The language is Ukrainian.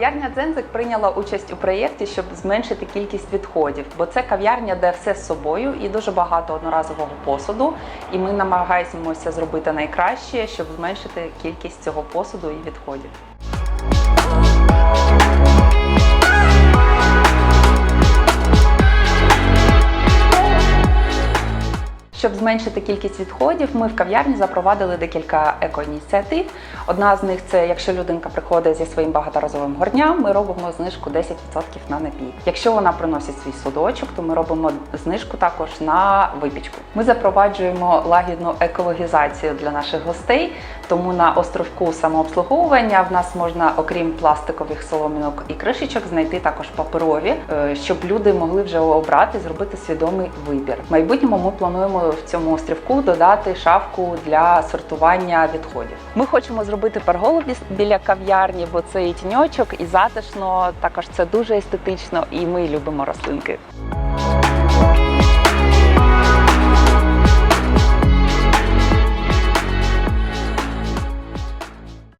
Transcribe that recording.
Кав'ярня Дзензик прийняла участь у проєкті, щоб зменшити кількість відходів, бо це кав'ярня, де все з собою і дуже багато одноразового посуду. І ми намагаємося зробити найкраще, щоб зменшити кількість цього посуду і відходів. Щоб зменшити кількість відходів, ми в кав'ярні запровадили декілька екоініціатив. Одна з них це якщо людинка приходить зі своїм багаторазовим горням, ми робимо знижку 10% на напій. Якщо вона приносить свій судочок, то ми робимо знижку також на випічку. Ми запроваджуємо лагідну екологізацію для наших гостей, тому на островку самообслуговування в нас можна, окрім пластикових соломінок і кришечок, знайти також паперові, е, щоб люди могли вже обрати, зробити свідомий вибір. В майбутньому ми плануємо в цьому острівку додати шафку для сортування відходів. Ми хочемо зробити перголу біля кав'ярні, бо це і тіньочок, і затишно. Також це дуже естетично, і ми любимо рослинки.